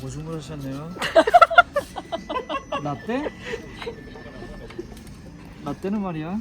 뭐 주문하셨네요? 라떼? 라떼는 말이야?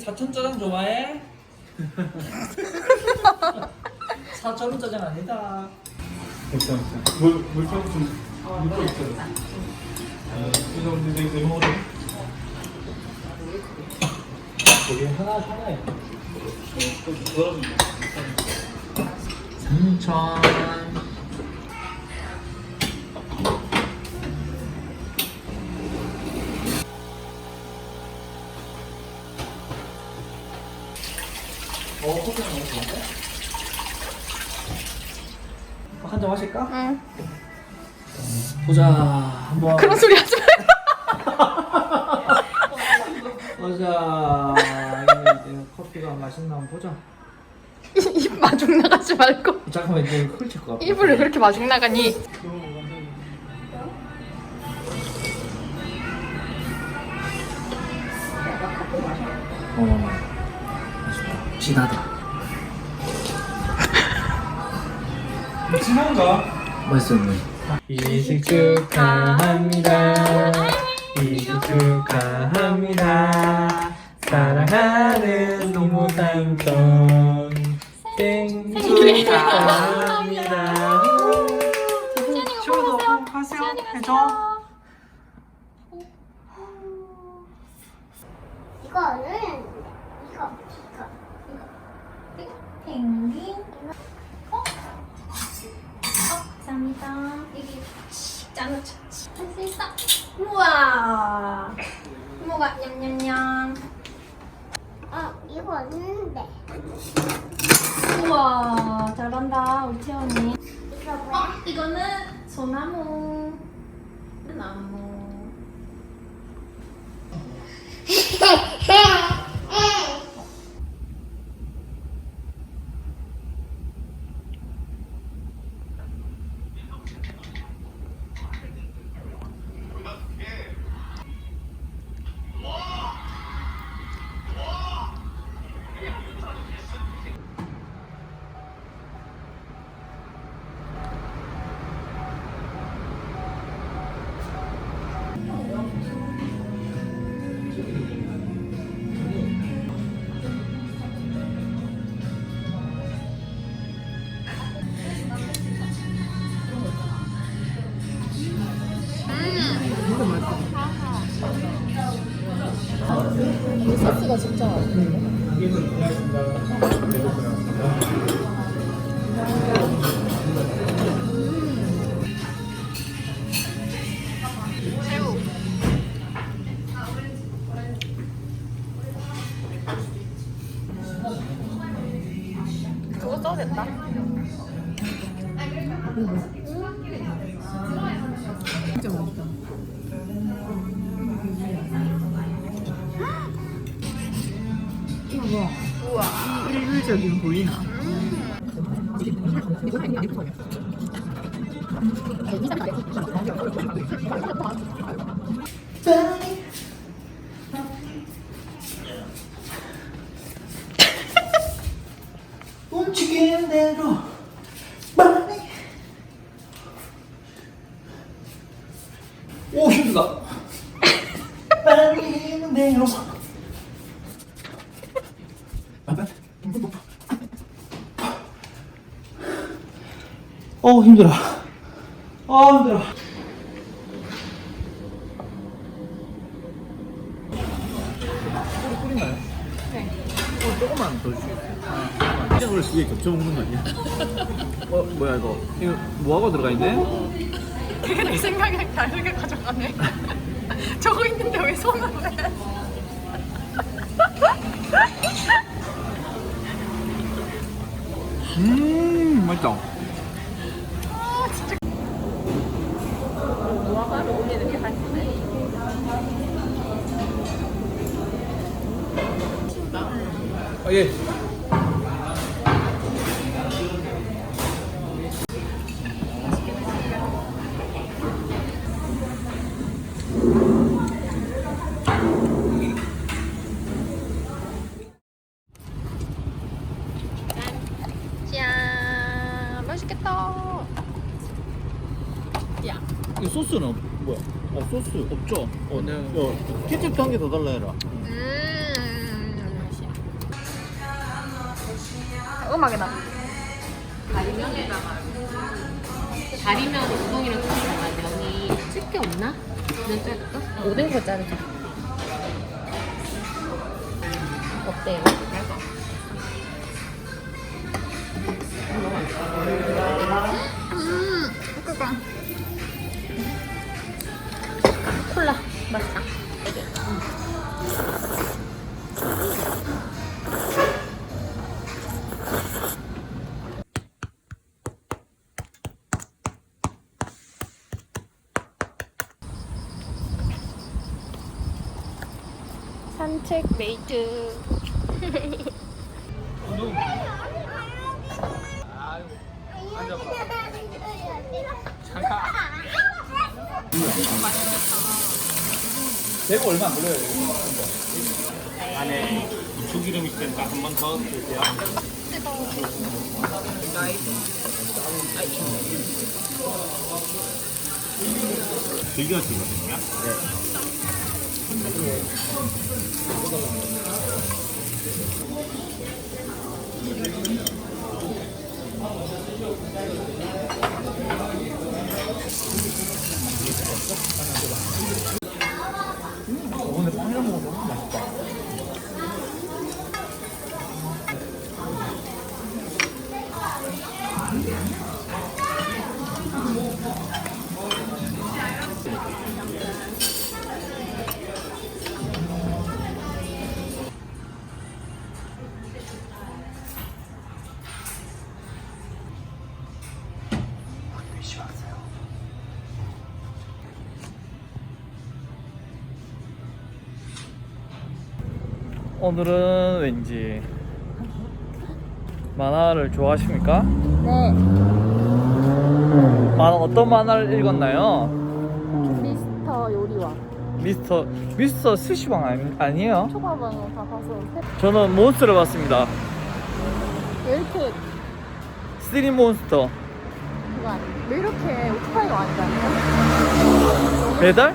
사천 짜장 좋아해? 사천 짜장 아니다. 물, 물좀 좀, 물좀 있잖아. 내가 먹어도 여기 하나 하나에 좀 덜어준다. 삼천. 어, 커피 너무 좋은데? 한잔 마실까? 응. 보자. 한번. 그런 소리 하지 말고. 보자. 커피가 맛있나 한번 보자. 입 마중 나가지 말고. 잠깐만 이제 훑힐 것 같아. 입을 왜 그렇게 마중 나가니? 어. 진하다. 진한가? 맛있었네. 이생 축하합니다. 이생 축하합니다. 사랑하는 삼촌 생일 축하합니다. 하세요. 해줘. 이거는 이거 이거 펭귄. 어? 어? 감사합니다. 여기 짠. 할수 있어. 우와. 이모가 냠냠냠. 어 이거는 네 우와. 잘한다 우리 채원이. 이거 어? 뭐야? 이거는 소나무. 나무. 진짜 그거 일률적인 보이나? 움직이는 대로 빨리. 오 힘들다. 빨리는 대로. 어 힘들어. 아 힘들어. 조금만 더 주세요. 아, 이걸 두개 겹쳐 먹는 거 아니야? 어 뭐야 이거? 이거 무화과 들어가 있네? 내 생각이랑 다르게 가져가네. 저거 있는데 왜 손을 해? 음 맛있다. 무화과를 올리는 게 한데. 아, 예. 짠, 맛있겠다. 야, 이 소스는 뭐야? 어 소스 없죠? 어, 네. 야 케첩도 한 개 더 달라 해라 음악이 나. 다리면에다가 다리면 우동이랑 같이 먹어야 면이 쓸게 없나? 면 자를까? 오뎅 거 자르자 어때요? 음, 그거. 콜라 맛있다 산책 메이트. 대구 얼마 안 걸려요. 안에 고추기름 있으니까 한 번 더 드세요 즐겨지거든요 오 너무 맛있다. 오늘은 왠지 만화를 좋아하십니까? 네, 만화 어떤 만화를 읽었나요? 미스터 요리왕. 미스터 미스터 스시방 아니, 아니에요? 초밥왕은 다 봐서 저는 몬스터를 봤습니다. 왜 이렇게 스트림 몬스터 그거 아니? 왜 이렇게 오토바이가 다녀요? 배달?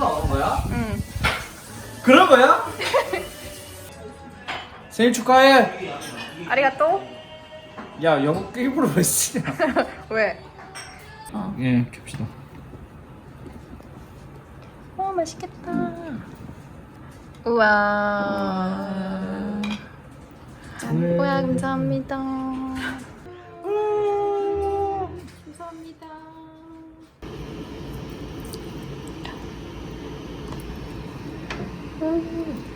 벌써 나오는 거야? 응. 그런 거야? 생일 축하해. 아리가또? 야 영어 일부러 왜 쓰냐? 왜? 예, 캡시다. 어 맛있겠다. 우와. 우와 감사합니다. 감사합니다. Oh, yeah.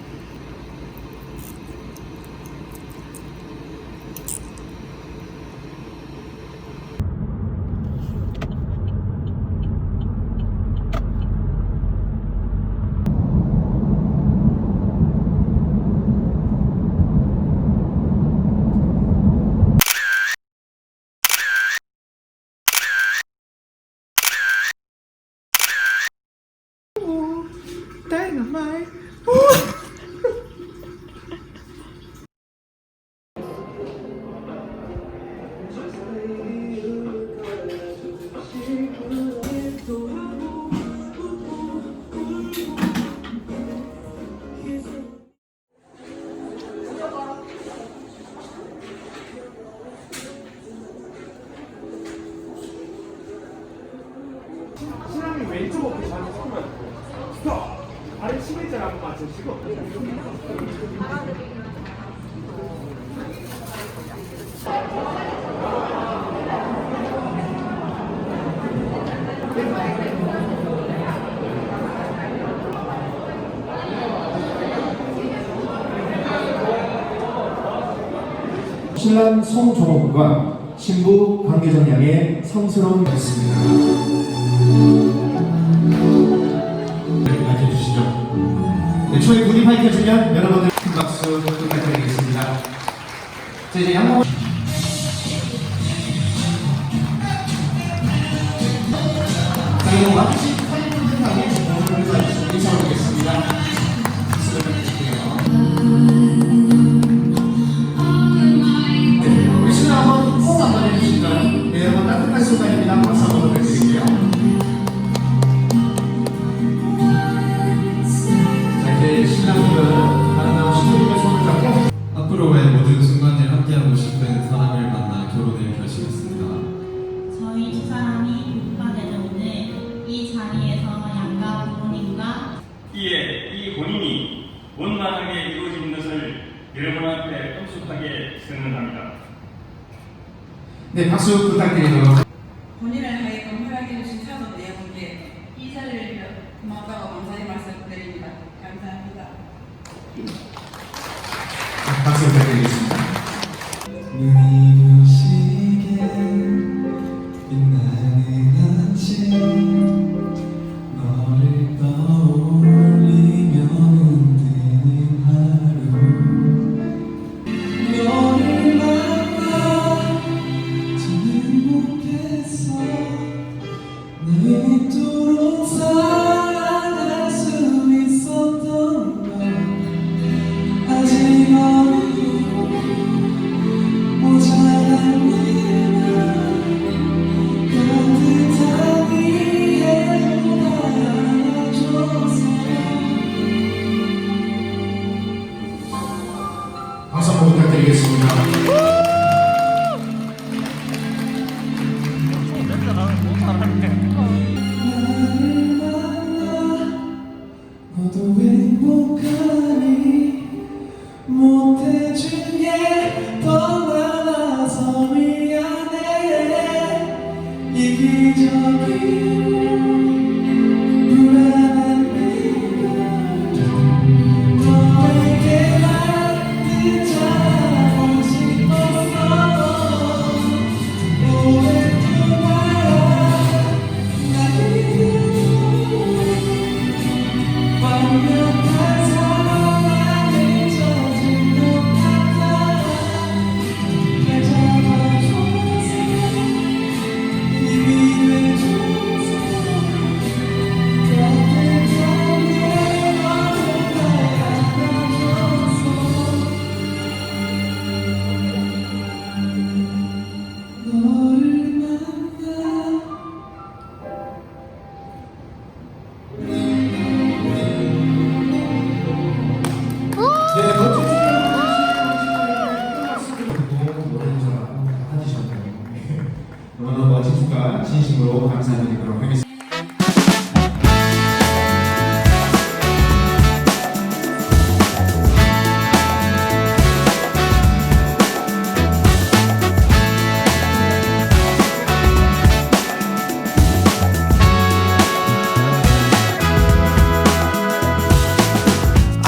신랑 송종호군과 신부 관계정량의 성스러운 있습니다. 밝혀주시죠. 네, 네, 저희 분이 밝혀주면 여러분들 큰 박수 부탁드리겠습니다. 이제 양봉 이루어진 것을 여러분 앞에 엄숙하게 선언합니다. 네, 박수 부탁드리도록. 본인을 하여금 허락해 주신 사업 내용께 이 자리를 고맙다고 감사의 말씀 드립니다. 감사합니다.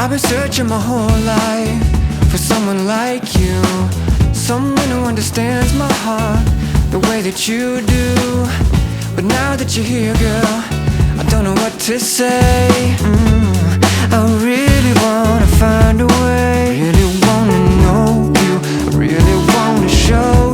I've been searching my whole life for someone like you Someone who understands my heart the way that you do. But now that you're here, girl, I don't know what to say. Mm, I really wanna find a way. Really wanna know you, I really wanna show